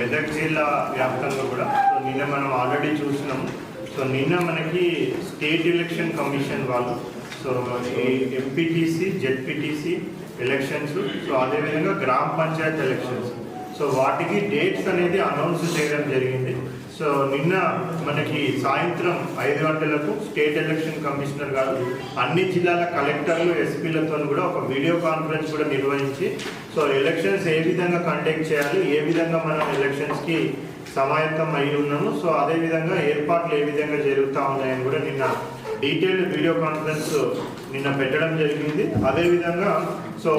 మెదక్ జిల్లా వ్యాప్తంగా కూడా. సో నిన్న మనం ఆల్రెడీ చూసినాం. సో నిన్న మనకి స్టేట్ ఎలక్షన్ కమిషన్ వాళ్ళు సో ఈ ఎంపీటీసీ జెడ్పీటీసీ ఎలక్షన్స్ సో అదేవిధంగా గ్రామ పంచాయత్ ఎలక్షన్స్ సో వాటికి డేట్స్ అనేది అనౌన్స్ చేయడం జరిగింది. సో నిన్న మనకి సాయంత్రం ఐదు గంటలకు స్టేట్ ఎలక్షన్ కమిషనర్ గారు అన్ని జిల్లాల కలెక్టర్లు ఎస్పీలతో కూడా ఒక వీడియో కాన్ఫరెన్స్ కూడా నిర్వహించి సో ఎలక్షన్స్ ఏ విధంగా కండక్ట్ చేయాలి ఏ విధంగా మనం ఎలక్షన్స్కి సమాయత్తం అయి ఉన్నాము సో అదే విధంగా ఏర్పాట్లు ఏ విధంగా జరుగుతూ ఉన్నాయని కూడా నిన్న డీటెయిల్డ్ వీడియో కాన్ఫరెన్స్ నిన్న పెట్టడం జరిగింది. అదేవిధంగా సో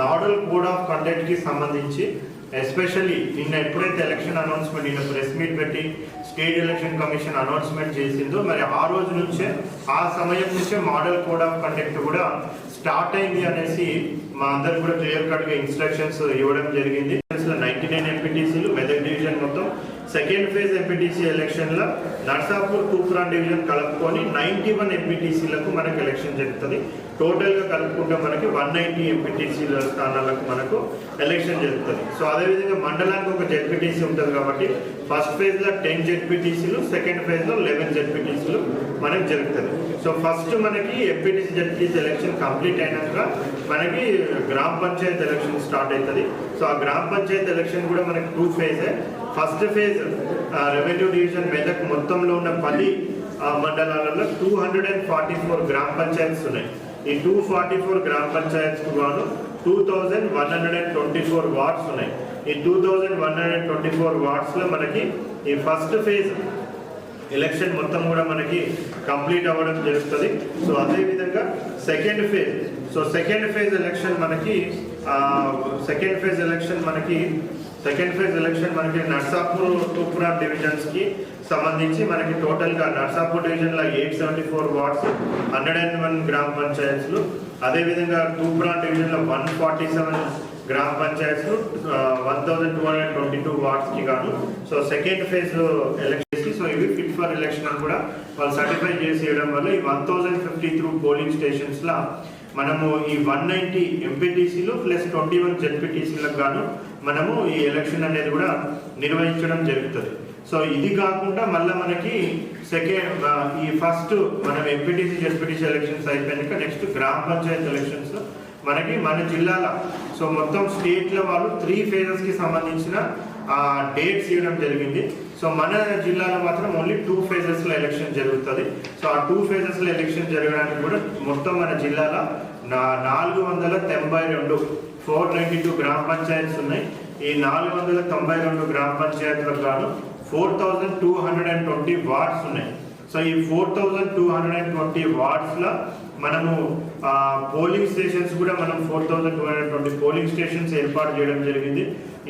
మోడల్ కోడ్ ఆఫ్ కండక్ట్కి సంబంధించి ఎస్పెషల్లీ నిన్న ఎప్పుడైతే ఎలక్షన్ అనౌన్స్మెంట్ నిన్న ప్రెస్ మీట్ పెట్టి స్టేట్ ఎలక్షన్ కమిషన్ అనౌన్స్మెంట్ చేసిందో మరి ఆ రోజు నుంచే ఆ సమయం నుంచే మోడల్ కోడ్ ఆఫ్ కండక్ట్ కూడా స్టార్ట్ అయింది అనేసి మా అందరికి కూడా క్లియర్ కట్గా ఇన్స్ట్రక్షన్స్ ఇవ్వడం జరిగింది. నైన్టీ నైన్ ఎంపీటీసీలు మెదక్ డివిజన్ మొత్తం సెకండ్ ఫేజ్ ఎంపీటీసీ ఎలక్షన్లో నర్సాపూర్ తూప్రాన్ డివిజన్ కలుపుకొని నైన్టీ వన్ ఎంపీటీసీలకు మనకు ఎలక్షన్ జరుగుతుంది. టోటల్గా కలుపుకుంటే మనకి వన్ నైన్టీ ఎంపీటీసీల స్థానాలకు మనకు ఎలక్షన్ జరుగుతుంది. సో అదేవిధంగా మండలానికి ఒక జెడ్పీటీసీ ఉంటుంది కాబట్టి ఫస్ట్ ఫేజ్లో టెన్ జెడ్పీటీసీలు సెకండ్ ఫేజ్లో లెవెన్ జెడ్పీటీసీలు మనకి జరుగుతుంది. సో ఫస్ట్ మనకి ఎంపీటీసీ జెడ్పీటీసీ ఎలక్షన్ కంప్లీట్ అయినాక మనకి గ్రామ పంచాయత్ ఎలక్షన్ స్టార్ట్ అవుతుంది. సో ఆ గ్రామ పంచాయత్ ఎలక్షన్ కూడా మనకి two ఫేజే first phase revenue division Medak మొత్తంలో ఉన్న పది ఆ, మండలాలలో two hundred and forty four గ్రామ పంచాయత్స్ ఉన్నాయి. ఈ టూ ఫార్టీ ఫోర్ గ్రామ పంచాయత్స్కు గాను two thousand one hundred and twenty four wards ఉన్నాయి. ఈ two thousand one hundred twenty four వార్డ్స్లో మనకి ఈ ఫస్ట్ ఫేజ్ ఎలక్షన్ మొత్తం కూడా మనకి కంప్లీట్ అవ్వడం జరుగుతుంది. సో అదేవిధంగా second phase so second phase election మనకి సెకండ్ ఫేజ్ ఎలక్షన్ మనకి సెకండ్ ఫేజ్ ఎలక్షన్ మనకి నర్సాపూర్ తూపురా డివిజన్స్కి సంబంధించి మనకి టోటల్గా నర్సాపూర్ డివిజన్లో eight seventy four wards hundred and one గ్రామ పంచాయత్లు అదేవిధంగా తూపురా డివిజన్లో వన్ ఫార్టీ సెవెన్ గ్రామ panchayats one thousand two hundred twenty two వార్డ్స్కి కాదు సో సెకండ్ ఫేజ్ ఎలక్షన్స్కి సో ఇవి ఫిట్ ఫర్ ఎలక్షన్ అని కూడా వాళ్ళు సర్టిఫై చేసి ఇవ్వడం వల్ల ఈ one thousand fifty through polling స్టేషన్స్లో మనము ఈ వన్ నైన్టీ ఎంపీటీసీలు ప్లస్ ట్వంటీ వన్ జెడ్పీటీసీలకు గాను మనము ఈ ఎలక్షన్ అనేది కూడా నిర్వహించడం జరుగుతుంది. సో ఇది కాకుండా మళ్ళీ మనకి సెకండ్ ఈ ఫస్ట్ మనం ఎంపీటీసీ జెడ్పీటీసీ ఎలక్షన్స్ అయిపోయాక నెక్స్ట్ గ్రామ పంచాయత్ ఎలక్షన్స్ మనకి మన జిల్లాల సో మొత్తం స్టేట్ల వాళ్ళు త్రీ ఫేజెస్కి సంబంధించిన డేట్స్ ఇవ్వడం జరిగింది. సో మన జిల్లాలో మాత్రం ఓన్లీ టూ ఫేజెస్లో ఎలక్షన్ జరుగుతుంది. సో ఆ టూ ఫేజెస్లో ఎలక్షన్ జరగడానికి కూడా మొత్తం మన జిల్లాలో నా నాలుగు వందల తొంభై రెండు ఫోర్ నైంటీ టూ గ్రామ పంచాయత్స్ ఉన్నాయి. ఈ నాలుగు వందల తొంభై రెండు గ్రామ పంచాయతీలకు గాను four thousand two hundred and twenty wards ఉన్నాయి. సో ఈ four thousand two hundred and twenty వార్డ్స్లో మనము పోలింగ్ స్టేషన్స్ కూడా మనం four thousand two hundred twenty polling stations ఏర్పాటు చేయడం జరిగింది.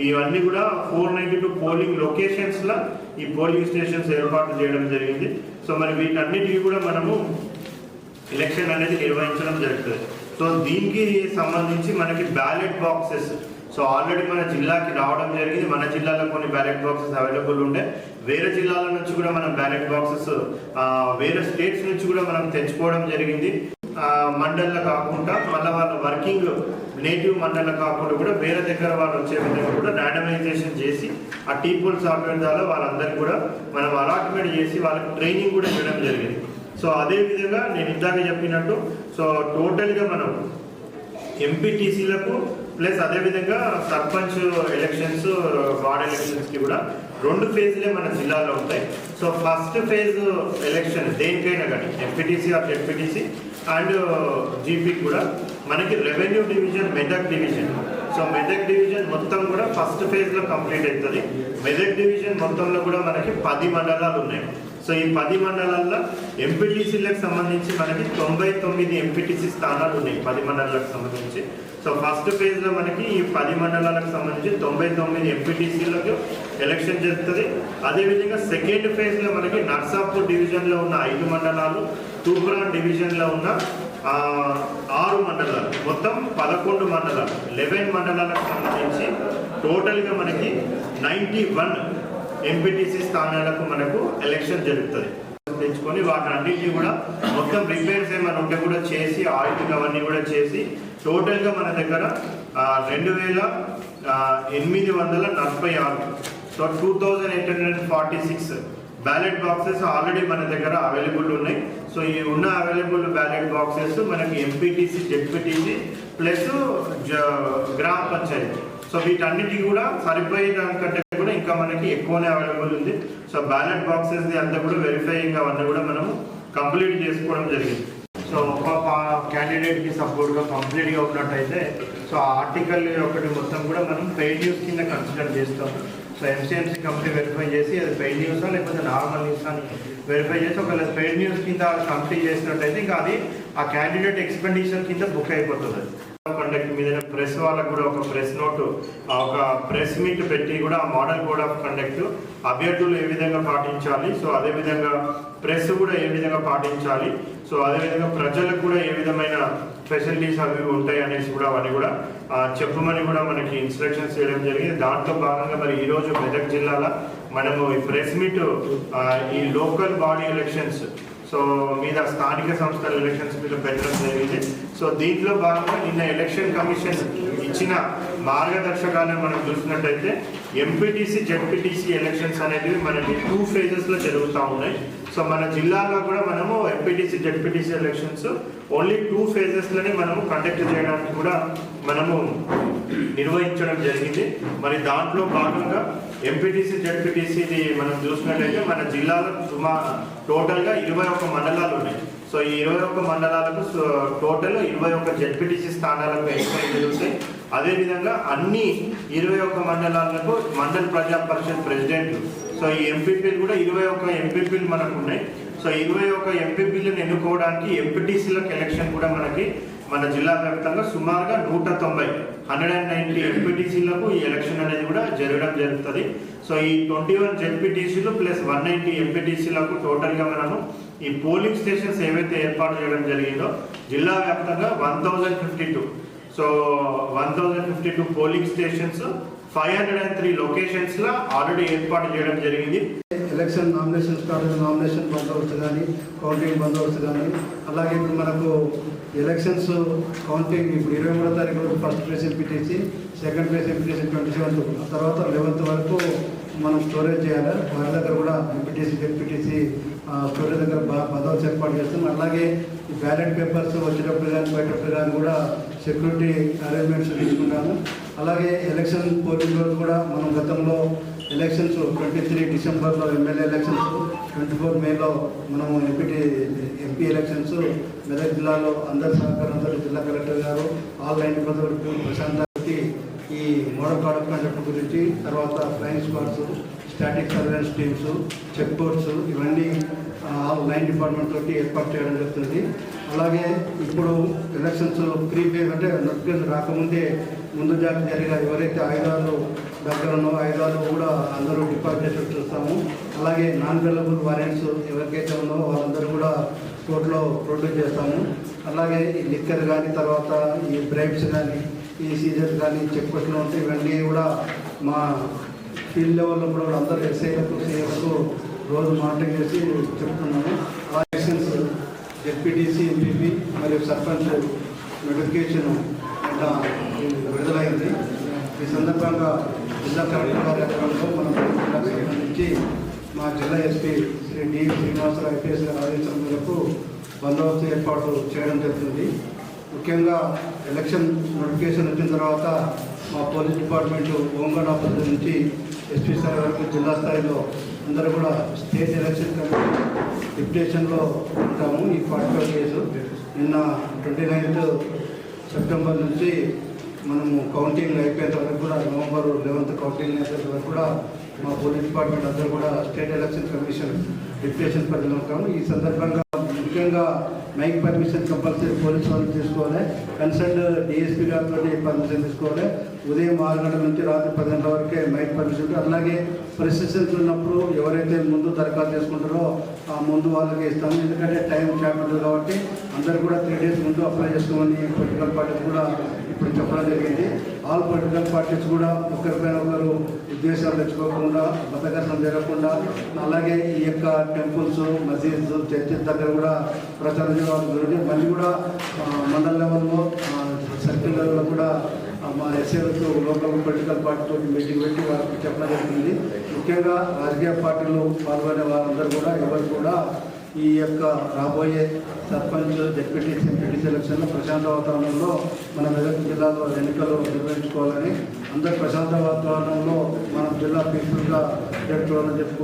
ఇవన్నీ కూడా ఫోర్ నైంటీ టూ పోలింగ్ లొకేషన్స్లో ఈ పోలింగ్ స్టేషన్స్ ఏర్పాటు చేయడం జరిగింది. సో మరి వీటన్నిటికీ కూడా మనము ఎలక్షన్ అనేది నిర్వహించడం జరుగుతుంది. సో దీనికి సంబంధించి మనకి బ్యాలెట్ బాక్సెస్ సో ఆల్రెడీ మన జిల్లాకి రావడం జరిగింది. మన జిల్లాలో కొన్ని బ్యాలెట్ బాక్సెస్ అవైలబుల్ ఉండే. వేరే జిల్లాల నుంచి కూడా మనం బ్యాలెట్ బాక్సెస్ వేరే స్టేట్స్ నుంచి కూడా మనం తెచ్చుకోవడం జరిగింది. మండల్లో కాకుండా మళ్ళీ వాళ్ళ వర్కింగ్ నేటివ్ మండల కాకుండా కూడా వేరే దగ్గర వాళ్ళు వచ్చే విధంగా కూడా ర్యాండమైజేషన్ చేసి ఆ టీపుల్ సాఫ్ట్వేర్ ద్వారా వాళ్ళందరికీ కూడా మనం అలాట్మెంట్ చేసి వాళ్ళకి ట్రైనింగ్ కూడా ఇవ్వడం జరిగింది. సో అదేవిధంగా నేను ఇందాక చెప్పినట్టు సో టోటల్గా మనం ఎంపీటీసీలకు ప్లస్ అదేవిధంగా సర్పంచ్ ఎలక్షన్స్ వార్డ్ ఎలక్షన్స్కి కూడా రెండు ఫేజ్లే మన జిల్లాలో ఉంటాయి. సో ఫస్ట్ ఫేజ్ ఎలక్షన్ దేనికైనా కానీ MPTC of MPTC and GP కూడా మనకి revenue division Medak division. So Medak division మొత్తం కూడా ఫస్ట్ ఫేజ్లో కంప్లీట్ అవుతుంది. మెదక్ డివిజన్ మొత్తంలో కూడా మనకి పది మండలాలు ఉన్నాయి. సో ఈ పది మండలాల్లో ఎంపీటీసీలకు సంబంధించి మనకి తొంభై తొమ్మిది ఎంపీటీసీ స్థానాలు ఉన్నాయి పది మండలాలకు సంబంధించి. సో ఫస్ట్ ఫేజ్లో మనకి ఈ పది మండలాలకు సంబంధించి తొంభై తొమ్మిది ఎంపీటీసీలకు ఎలక్షన్ జరుగుతుంది. అదేవిధంగా సెకండ్ ఫేజ్లో మనకి నర్సాపూర్ డివిజన్లో ఉన్న ఐదు మండలాలు తూప్రాన్ డివిజన్లో ఉన్న ఆరు మండలాలు. మొత్తం పదకొండు మండలాలు. లెవెన్ మండలాలకు సంబంధించి టోటల్గా మనకి నైంటీ వన్ ఎంపీటీసీ స్థానాలకు మనకు ఎలక్షన్ జరుగుతుంది. తెచ్చుకొని వాటి అన్నింటినీ కూడా మొత్తం రిపేర్స్ ఏమైనా ఉంటే కూడా చేసి ఆయిలింగ్ అవన్నీ కూడా చేసి టోటల్గా మన దగ్గర రెండు వేల ఎనిమిది వందల నలభై ఆరు so two thousand eight hundred forty six ballot boxes already మన దగ్గర అవైలబుల్ ఉన్నాయి. సో ఈ ఉన్న అవైలబుల్ బ్యాలెట్ బాక్సెస్ మనకి ఎంపీటీసీ జెడ్పీటీసీ ప్లస్ గ్రామ పంచాయతీ. సో వీటన్నిటి కూడా సరిపోయే దానికంటే కూడా ఇంకా మనకి ఎక్కువనే అవైలబుల్ ఉంది. సో బ్యాలెట్ బాక్సెస్ అంతా కూడా వెరిఫైయింగ్ అవన్నీ కూడా మనము కంప్లీట్ చేసుకోవడం జరిగింది. సో ఒక క్యాండిడేట్కి సపోర్ట్గా కంప్లీట్గా ఉన్నట్టయితే సో ఆ ఆర్టికల్ ఒకటి మొత్తం కూడా మనం పెయిడ్ న్యూస్ కింద కన్సిడర్ చేస్తాం సో ఎంసీఎంసీ కంపెనీ వెరిఫై చేసి అది పెయిడ్ న్యూసా లేకపోతే నార్మల్ న్యూస్ అని వెరిఫై చేసి ఒకవేళ పెయిడ్ న్యూస్ కింద కంప్లీట్ చేసినట్టయితే ఇంకా అది ఆ క్యాండిడేట్ ఎక్స్పెండిచర్ కింద బుక్ అయిపోతుంది. కండక్ట్ మీద ప్రెస్ వాళ్ళకు కూడా ఒక ప్రెస్ నోట్ ఒక ప్రెస్ మీట్ పెట్టి కూడా ఆ మోడల్ కోడ్ ఆఫ్ కండక్ట్ అభ్యర్థులు ఏ విధంగా పాటించాలి సో అదే విధంగా ప్రెస్ కూడా ఏ విధంగా పాటించాలి సో అదే విధంగా ప్రజలకు కూడా ఏ విధమైన ఫెసిలిటీస్ అవి ఉంటాయి అనేసి కూడా అవన్నీ కూడా చెప్పమని కూడా మనకి ఇన్స్ట్రక్షన్స్ చేయడం జరిగింది. దాంట్లో భాగంగా మరి ఈరోజు మెదక్ జిల్లాలో మనము ఈ ప్రెస్ మీట్ ఈ లోకల్ బాడీ ఎలక్షన్స్ సో మీద స్థానిక సంస్థల ఎలక్షన్స్ మీద పెట్టడం జరిగింది. సో దీంట్లో భాగంగా నిన్న ఎలక్షన్ కమిషన్ ఇచ్చిన మార్గదర్శకాలను మనం చూసినట్టయితే ఎంపీటీసీ జెడ్పీటీసీ ఎలక్షన్స్ అనేవి మనకి టూ ఫేజెస్లో జరుగుతూ ఉన్నాయి. సో మన జిల్లాలో కూడా మనము MPTC ZPTC elections only two ఫేజెస్లోనే మనము కండక్ట్ చేయడానికి కూడా మనము నిర్వహించడం జరిగింది. మరి దాంట్లో భాగంగా ఎంపీటీసీ జెడ్పీటీసీది మనం చూసినట్లయితే మన జిల్లాలో సుమారు టోటల్గా ఇరవై ఒక్క మండలాలు ఉన్నాయి. సో ఈ ఇరవై ఒక్క మండలాలకు సో టోటల్ ఇరవై ఒక్క జెడ్పీటీసీ స్థానాలకు ఎన్నికలు జరుగుతాయి అదేవిధంగా అన్ని ఇరవై ఒక్క మండలాలకు మండల ప్రజా పరిషత్ ప్రెసిడెంట్ సో ఈ ఎంపీపీలు కూడా ఇరవై ఒక్క ఎంపీపీలు మనకు ఉన్నాయి. సో ఇరవై ఒక్క ఎంపీపీలను ఎన్నుకోవడానికి ఎంపీటీసీలకు ఎలక్షన్ కూడా మనకి మన జిల్లా వ్యాప్తంగా సుమారుగా నూట తొంభై హండ్రెడ్ అండ్ నైన్టీ ఎంపీటీసీలకు ఈ ఎలక్షన్ అనేది కూడా జరగడం జరుగుతుంది. సో ఈ ట్వంటీ వన్ జెడ్పీటీసీలు ప్లస్ వన్ నైన్టీ ఎంపీటీసీలకు టోటల్గా మనము ఈ పోలింగ్ స్టేషన్స్ ఏవైతే ఏర్పాటు చేయడం జరిగిందో జిల్లా వ్యాప్తంగా one thousand fifty two. So one thousand fifty two polling stations five hundred and three లొకేషన్స్లో already ఏర్పాటు చేయడం జరిగింది. ఎలక్షన్ నామినేషన్ స్టార్ట్ నామినేషన్ బందోబస్తు కానీ కౌంటింగ్ బందోబస్తు కానీ అలాగే ఇప్పుడు మనకు ఎలక్షన్స్ కౌంటింగ్ ఇప్పుడు ఇరవై మూడో తారీఖు వరకు first place MPTC second place MPTC twenty seventh తర్వాత లెవెన్త్ వరకు మనం స్టోరేజ్ చేయాలి. వారి దగ్గర కూడా ఎంపీటీసీ ఎంపీటీసీ స్టోరేజ్ దగ్గర బా- బందోబస్తు ఏర్పాటు చేస్తాం అలాగే బ్యాలెట్ పేపర్స్ వచ్చేటప్పుడు కానీ బయటప్పుడు కానీ కూడా సెక్యూరిటీ అరేంజ్మెంట్స్ తీసుకుంటాము. అలాగే ఎలక్షన్ పోలింగ్ రోజు కూడా మనం గతంలో ఎలక్షన్స్ ట్వంటీ త్రీ డిసెంబర్లో ఎమ్మెల్యే ఎలక్షన్స్ ట్వంటీ ఫోర్ మేలో మనము ఎంపీటీ ఎంపీ ఎలక్షన్స్ మెదక్ జిల్లాలో అందరి సహకారంతో జిల్లా కలెక్టర్ గారు ఆన్లైన్ పదవులకు ప్రశాంత్ గారికి ఈ మోడల్ కార్డ్ ఆఫ్ కండక్ట్ గురించి తర్వాత flying squads static surveillance teams check posts ఇవన్నీ ఆల్ లైన్ డిపార్ట్మెంట్ తోటి ఏర్పాటు చేయడం జరుగుతుంది. అలాగే ఇప్పుడు ఎలక్షన్స్ ప్రీ ఫేజ్ అంటే నోటిఫికేషన్ రాకముందే ముందు జాగ్రత్త జరిగిన ఎవరైతే ఆయుధాలు దగ్గర ఉన్నో ఆయుధాలు కూడా అందరూ డిపాజిట్ చూస్తాము అలాగే నాన్ అవైలబుల్ వారెంట్స్ ఎవరికైతే ఉన్నావో వాళ్ళందరూ కూడా కోర్టులో ప్రొడ్యూస్ చేస్తాము. అలాగే ఈ లిక్కర్ కానీ తర్వాత ఈ బ్రైబ్స్ కానీ ఈ సీజర్స్ కానీ చెక్ పోస్టులు ఉంటే ఇవన్నీ కూడా మా ఫీల్డ్ లెవెల్లో కూడా అందరూ ఎస్ఐలకు సీఎస్కు రోజు మానిటరింగ్ చేసి చెప్తున్నాము. ఆ ఎలక్షన్స్ జెడ్పీటీసీ ఎంపీపీ మరియు సర్పంచ్ నోటిఫికేషన్ ఇంకా విడుదలైంది. ఈ సందర్భంగా జిల్లా కలెక్టర్ కార్యక్రమంలో మనం నుంచి మా జిల్లా SP Shri D. Srinivasa Rao IPS గారి ఆదేశం మేరకు బందోబస్తు ఏర్పాటు చేయడం జరుగుతుంది. ముఖ్యంగా ఎలక్షన్ నోటిఫికేషన్ వచ్చిన తర్వాత మా police department home guard officer నుంచి ఎస్పీ సార్ వరకు జిల్లా స్థాయిలో అందరూ కూడా స్టేట్ ఎలక్షన్ కమిటీ డిప్యుటేషన్లో ఉంటాము ఈ ఫార్టీ ఫైవ్ డేస్. నిన్న ట్వంటీ నైన్త్ సెప్టెంబర్ నుంచి మనము కౌంటింగ్ అయిపోయేంత వరకు కూడా నవంబర్ లెవెన్త్ కౌంటింగ్ అయిపోయేంత వరకు కూడా మా పోలీస్ డిపార్ట్మెంట్ అందరూ కూడా స్టేట్ ఎలక్షన్ కమిషన్ డిప్యుటేషన్ పరిధిలో ఉంటాము. ఈ సందర్భంగా ముఖ్యంగా మైక్ పర్మిషన్ కంపల్సరీ పోలీస్ వాళ్ళు తీసుకోవాలి. కన్సర్న్ డిఎస్పీ గారితో పర్మిషన్ తీసుకోవాలి. ఉదయం ఆరు గంటల నుంచి రాత్రి పది గంటల వరకే మైక్ పర్మిషన్ ఉంటుంది. అలాగే ప్రెసిడెన్స్ ఉన్నప్పుడు ఎవరైతే ముందు దరఖాస్తు చేసుకుంటారో ఆ ముందు వాళ్ళకి ఇస్తాము. ఎందుకంటే టైం క్యాప్ ఉంటుంది కాబట్టి అందరు కూడా త్రీ డేస్ ముందు అప్లై చేసుకోమని పొలిటికల్ పార్టీస్ కూడా ఇప్పుడు చెప్పడం జరిగింది. ఆల్ పొలిటికల్ పార్టీస్ కూడా ఒకరిపైన ఒకరు ఉద్దేశాలు తెచ్చుకోకుండా బతకసం జరగకుండా అలాగే ఈ యొక్క టెంపుల్స్ మసీద్స్ చర్చెస్ దగ్గర కూడా ప్రచారం చేయడం జరుగుతుంది. మళ్ళీ కూడా మండల లెవెల్లో సర్కిల్ లెవెల్లో కూడా మా ఎస్ఏలతో లోకల్ పొలిటికల్ పార్టీతో మీటింగ్ పెట్టి వారికి చెప్పడం జరిగింది. ముఖ్యంగా రాజకీయ పార్టీలో పాల్గొనే వారందరూ కూడా ఎవరు కూడా ఈ యొక్క రాబోయే సర్పంచ్ డెప్యూటీసీ ఎంపీటీసీ ఎలక్షన్లో ప్రశాంత వాతావరణంలో మన మెదక్ జిల్లాలో ఎన్నికలు నిర్వహించుకోవాలని అందరు ప్రశాంత వాతావరణంలో మన జిల్లా పీపుల్గా జరుపుకోవాలని చెప్పి